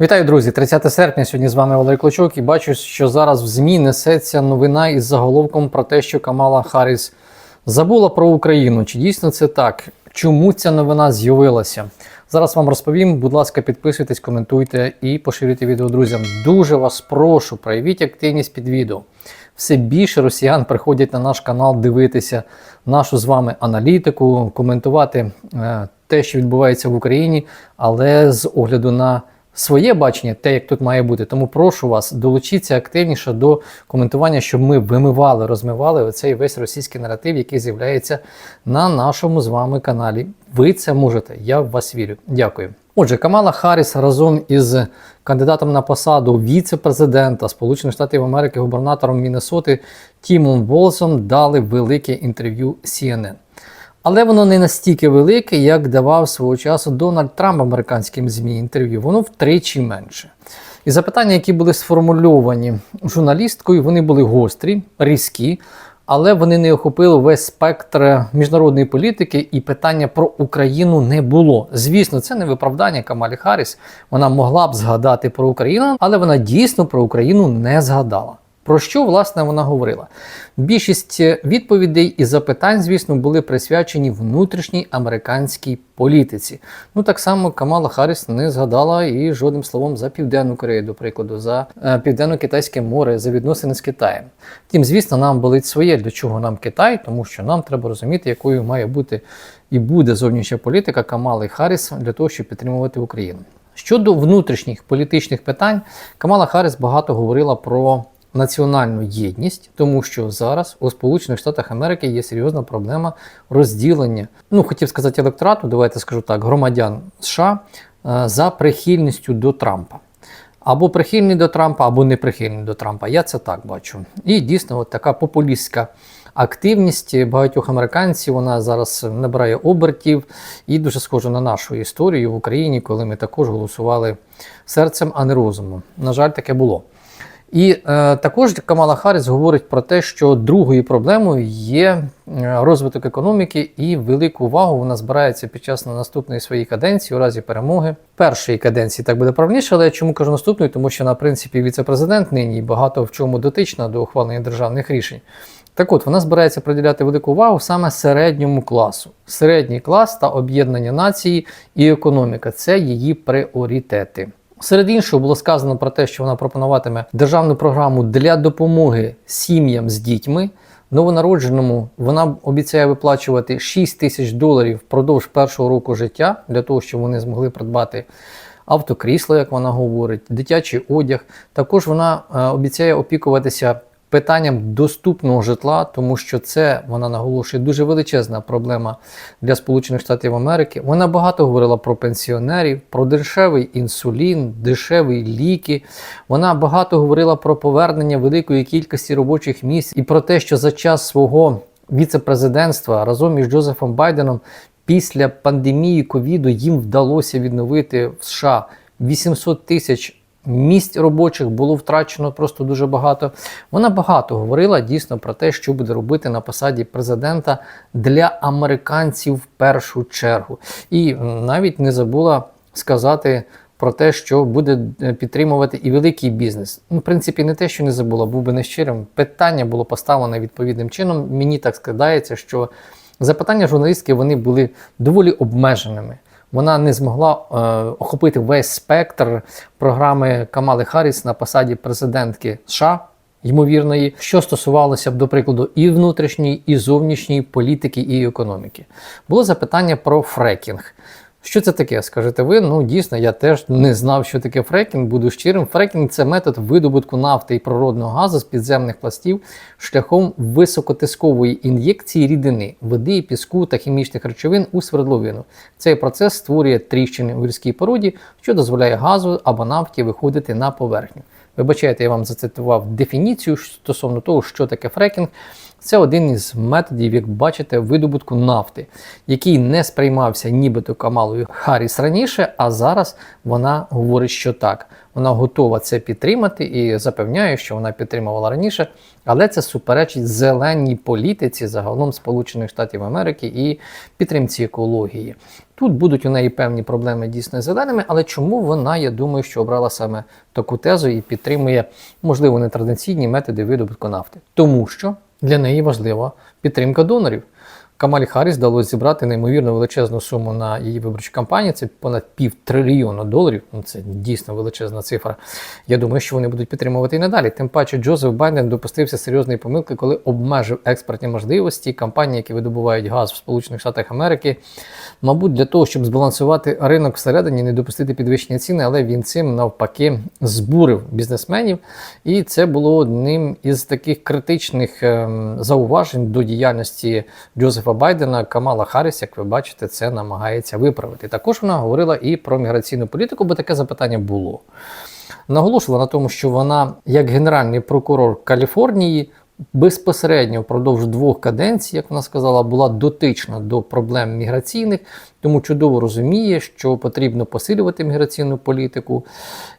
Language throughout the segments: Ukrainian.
Вітаю, друзі! 30 серпня. Сьогодні з вами Валерій Клочок і бачу, що зараз в ЗМІ несеться новина із заголовком про те, що Камала Харріс забула про Україну. Чи дійсно це так? Чому ця новина з'явилася? Зараз вам розповім. Будь ласка, підписуйтесь, коментуйте і поширюйте відео друзям. Дуже вас прошу, проявіть активність під відео. Все більше росіян приходять на наш канал дивитися нашу з вами аналітику, коментувати е, те, що відбувається в Україні, але з огляду на своє бачення, те, як тут має бути. Тому прошу вас, долучіться активніше до коментування, щоб ми вимивали, розмивали оцей весь російський наратив, який з'являється на нашому з вами каналі. Ви це можете, я в вас вірю. Дякую. Отже, Камала Харріс разом із кандидатом на посаду віце-президента Сполучених Штатів Америки, губернатором Міннесоти Тімом Волсом дали велике інтерв'ю CNN. Але воно не настільки велике, як давав свого часу Дональд Трамп американським ЗМІ інтерв'ю. Воно втричі менше. І запитання, які були сформульовані журналісткою, вони були гострі, різкі, але вони не охопили весь спектр міжнародної політики, і питання про Україну не було. Звісно, це не виправдання Камалі Харріс. Вона могла б згадати про Україну, але вона дійсно про Україну не згадала. Про що власне вона говорила? Більшість відповідей і запитань, звісно, були присвячені внутрішній американській політиці. Ну так само Камала Харріс не згадала і жодним словом за Південну Корею, до прикладу, за е, Південно-Китайське море, за відносини з Китаєм. Втім, звісно, нам болить своє, для чого нам Китай, тому що нам треба розуміти, якою має бути і буде зовнішня політика Камали Харріс для того, щоб підтримувати Україну. Щодо внутрішніх політичних питань, Камала Харріс багато говорила про національну єдність, тому що зараз у Сполучених Штатах Америки є серйозна проблема розділення. Ну, хотів сказати електорату, давайте скажу так, громадян США е, за прихильністю до Трампа. Або прихильні до Трампа, або не прихильні до Трампа. Я це так бачу. І дійсно, от така популістська активність багатьох американців вона зараз набирає обертів і дуже схожа на нашу історію в Україні, коли ми також голосували серцем, а не розумом. На жаль, таке було. І е, також Камала Харріс говорить про те, що другою проблемою є е, розвиток економіки, і велику увагу вона збирається під час наступної своєї каденції у разі перемоги. Першої каденції так буде правніше, але я чому кажу наступної, тому що на принципі віце-президент нині багато в чому дотична до ухвалення державних рішень. Так от вона збирається приділяти велику увагу саме середньому класу. Середній клас та об'єднання нації і економіка це її пріоритети. Серед іншого було сказано про те, що вона пропонуватиме державну програму для допомоги сім'ям з дітьми. Новонародженому вона обіцяє виплачувати 6 тисяч доларів впродовж першого року життя для того, щоб вони змогли придбати автокрісло, як вона говорить, дитячий одяг. Також вона е, обіцяє опікуватися питанням доступного житла, тому що це вона наголошує дуже величезна проблема для Сполучених Штатів Америки. Вона багато говорила про пенсіонерів, про дешевий інсулін, дешеві ліки. Вона багато говорила про повернення великої кількості робочих місць і про те, що за час свого віце-президентства разом із Джозефом Байденом після пандемії ковіду їм вдалося відновити в США 800 тисяч місць робочих було втрачено просто дуже багато. Вона багато говорила дійсно про те, що буде робити на посаді президента для американців в першу чергу. І навіть не забула сказати. Про те, що буде підтримувати і великий бізнес. Ну, в принципі, не те, що не забула, був би нещирим. Питання було поставлене відповідним чином. Мені так складається, що запитання журналістки вони були доволі обмеженими вона не змогла е, охопити весь спектр програми Камали Харріс на посаді президентки США. Ймовірної, що стосувалося б, до прикладу, і внутрішньої, і зовнішньої політики і економіки. Було запитання про фрекінг. Що це таке? Скажете ви? Ну дійсно, я теж не знав, що таке фрекінг, буду щирим. Фрекінг це метод видобутку нафти і природного газу з підземних пластів шляхом високотискової ін'єкції рідини, води, піску та хімічних речовин у свердловину. Цей процес створює тріщини у гірській породі, що дозволяє газу або нафті виходити на поверхню. Вибачайте, я вам зацитував дефініцію стосовно того, що таке фрекінг. Це один із методів, як бачите, видобутку нафти, який не сприймався нібито Камалою Харріс раніше, а зараз вона говорить, що так. Вона готова це підтримати і запевняє, що вона підтримувала раніше, але це суперечить зеленій політиці загалом Сполучених Штатів Америки і підтримці екології. Тут будуть у неї певні проблеми дійсно з зеленими, але чому вона, я думаю, що обрала саме таку тезу і підтримує, можливо, нетрадиційні методи видобутку нафти? Тому що для неї важлива підтримка донорів. Камалі Харріс вдалося зібрати неймовірно величезну суму на її виборчу кампанію. Це понад пів трильйона доларів. Ну це дійсно величезна цифра. Я думаю, що вони будуть підтримувати і надалі. Тим паче, Джозеф Байден допустився серйозної помилки, коли обмежив експортні можливості компаній, які видобувають газ в Сполучених Штатах Америки. Мабуть, для того, щоб збалансувати ринок всередині, не допустити підвищення ціни, але він цим навпаки збурив бізнесменів. І це було одним із таких критичних ем, зауважень до діяльності Джозефа Байдена. Камала Харріс, як ви бачите, це намагається виправити. Також вона говорила і про міграційну політику, бо таке запитання було. Наголошувала на тому, що вона, як генеральний прокурор Каліфорнії, безпосередньо впродовж двох каденцій, як вона сказала, була дотична до проблем міграційних, тому чудово розуміє, що потрібно посилювати міграційну політику,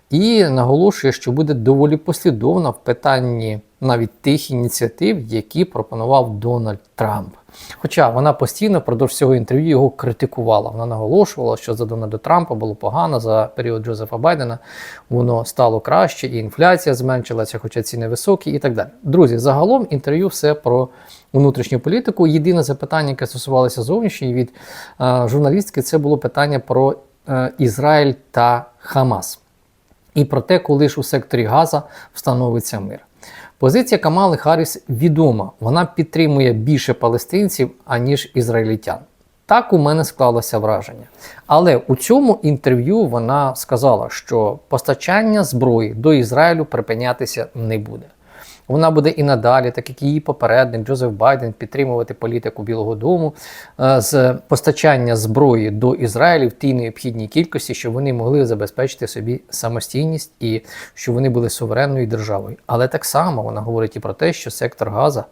і наголошує, що буде доволі послідовна в питанні навіть тих ініціатив, які пропонував Дональд Трамп. Хоча вона постійно впродовж цього інтерв'ю його критикувала. Вона наголошувала, що за Дональда Трампа було погано, за період Джозефа Байдена воно стало краще, і інфляція зменшилася, хоча ціни високі, і так далі. Друзі, загалом інтерв'ю все про внутрішню політику. Єдине запитання, яке стосувалося зовнішньої від е, журналістки, це було питання про е, Ізраїль та Хамас. І про те, коли ж у секторі Газа встановиться мир. Позиція Камали Харріс відома. Вона підтримує більше палестинців, аніж ізраїльтян. Так у мене склалося враження. Але у цьому інтерв'ю вона сказала, що постачання зброї до Ізраїлю припинятися не буде. Вона буде і надалі, так як її попередник Джозеф Байден, підтримувати політику Білого Дому е, з постачання зброї до Ізраїлю в тій необхідній кількості, щоб вони могли забезпечити собі самостійність і щоб вони були суверенною державою. Але так само вона говорить і про те, що сектор Газа.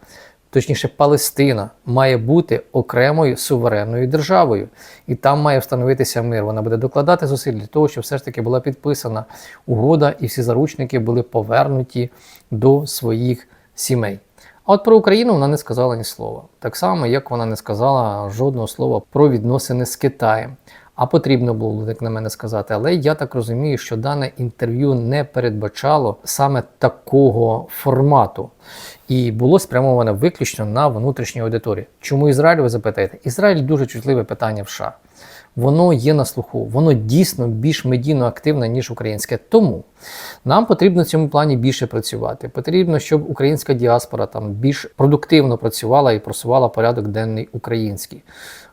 Точніше, Палестина має бути окремою суверенною державою, і там має встановитися мир. Вона буде докладати зусиль для того, щоб все ж таки була підписана угода, і всі заручники були повернуті до своїх сімей. А от про Україну вона не сказала ні слова. Так само, як вона не сказала жодного слова про відносини з Китаєм. А потрібно було, як на мене сказати. Але я так розумію, що дане інтерв'ю не передбачало саме такого формату. І було спрямоване виключно на внутрішню аудиторію. Чому Ізраїль, ви запитаєте? Ізраїль дуже чутливе питання в США. Воно є на слуху, воно дійсно більш медійно активне, ніж українське. Тому нам потрібно в цьому плані більше працювати. Потрібно, щоб українська діаспора там більш продуктивно працювала і просувала порядок денний український.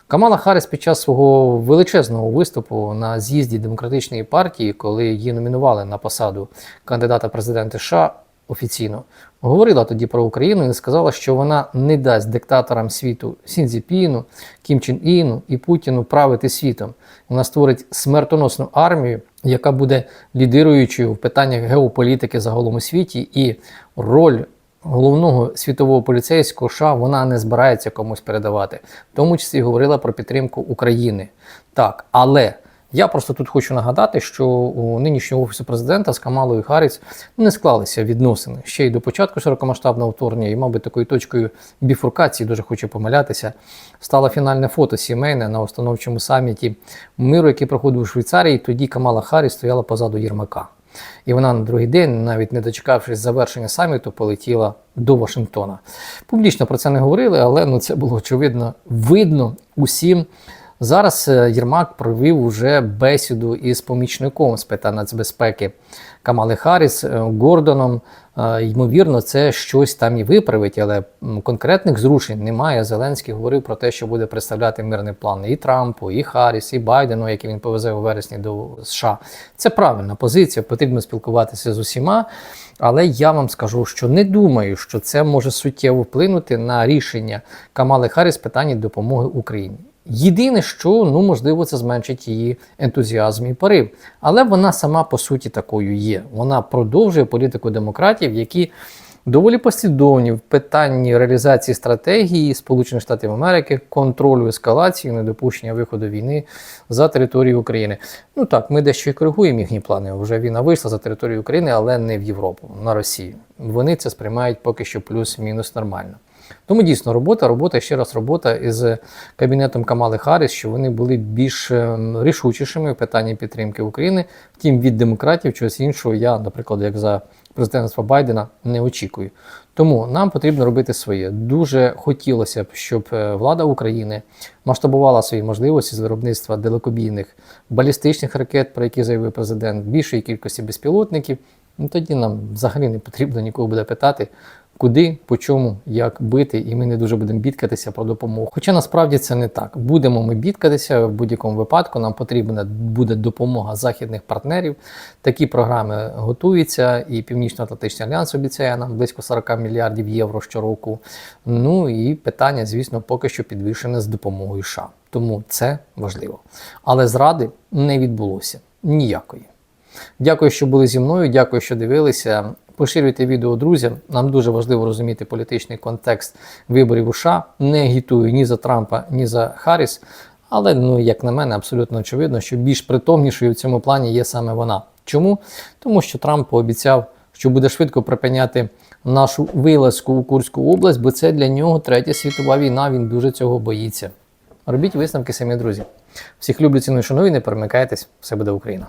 Камала Харріс під час свого величезного виступу на з'їзді демократичної партії, коли її номінували на посаду кандидата президента США офіційно, говорила тоді про Україну і сказала, що вона не дасть диктаторам світу Сінзіпіну, Кім Чен Іну і Путіну правити світом. Вона створить смертоносну армію, яка буде лідируючою в питаннях геополітики загалом у світі, і роль головного світового поліцейського США вона не збирається комусь передавати, в тому числі говорила про підтримку України. Так, але я просто тут хочу нагадати, що у нинішнього офісу президента з Камалою Харріс не склалися відносини ще й до початку широкомасштабного вторгнення, і, мабуть, такою точкою біфуркації дуже хочу помилятися. Стало фінальне фото сімейне на установчому саміті миру, який проходив у Швейцарії. Тоді Камала Харріс стояла позаду Єрмака. І вона на другий день, навіть не дочекавшись завершення саміту, полетіла до Вашингтона. Публічно про це не говорили, але ну, це було очевидно видно усім. Зараз е, Єрмак провів уже бесіду із помічником з питань нацбезпеки Камали Харріс е, Гордоном. Е, Ймовірно, це щось там і виправить, але конкретних зрушень немає. Зеленський говорив про те, що буде представляти мирний план і Трампу, і Харріс, і Байдену, який він повезе у вересні до США. Це правильна позиція, потрібно спілкуватися з усіма. Але я вам скажу, що не думаю, що це може суттєво вплинути на рішення Камали Харріс питання допомоги Україні. Єдине, що ну можливо це зменшить її ентузіазм і порив. Але вона сама по суті такою є. Вона продовжує політику демократів, які доволі послідовні в питанні реалізації стратегії Сполучених Штатів Америки, контролю ескалації, недопущення виходу війни за територію України. Ну так, ми дещо і коригуємо їхні плани. Вже війна вийшла за територію України, але не в Європу, на Росію. Вони це сприймають поки що плюс-мінус нормально. Тому дійсно робота, робота, ще раз робота із кабінетом Камали Харріс, що вони були більш ем, рішучішими в питанні підтримки України. Втім, від демократів чогось іншого я, наприклад, як за президентства Байдена, не очікую. Тому нам потрібно робити своє. Дуже хотілося б, щоб е, влада України масштабувала свої можливості з виробництва далекобійних балістичних ракет, про які заявив президент, більшої кількості безпілотників. Ну, тоді нам взагалі не потрібно нікого буде питати, куди, по чому, як бити, і ми не дуже будемо бідкатися про допомогу. Хоча насправді це не так. Будемо ми бідкатися в будь-якому випадку. Нам потрібна буде допомога західних партнерів. Такі програми готуються, і Північно-Атлантичний альянс обіцяє нам близько 40 мільярдів євро щороку. Ну і питання, звісно, поки що підвішене з допомогою США. Тому це важливо. Але зради не відбулося ніякої. Дякую, що були зі мною. Дякую, що дивилися. Поширюйте відео друзям. Нам дуже важливо розуміти політичний контекст виборів у США. Не агітую ні за Трампа, ні за Харріс. Але, ну, як на мене, абсолютно очевидно, що більш притомнішою в цьому плані є саме вона. Чому? Тому що Трамп пообіцяв, що буде швидко припиняти нашу вилазку у Курську область, бо це для нього третя світова війна. Він дуже цього боїться. Робіть висновки самі, друзі. Всіх люблю, ціную, шаную, не перемикайтесь. Все буде Україна.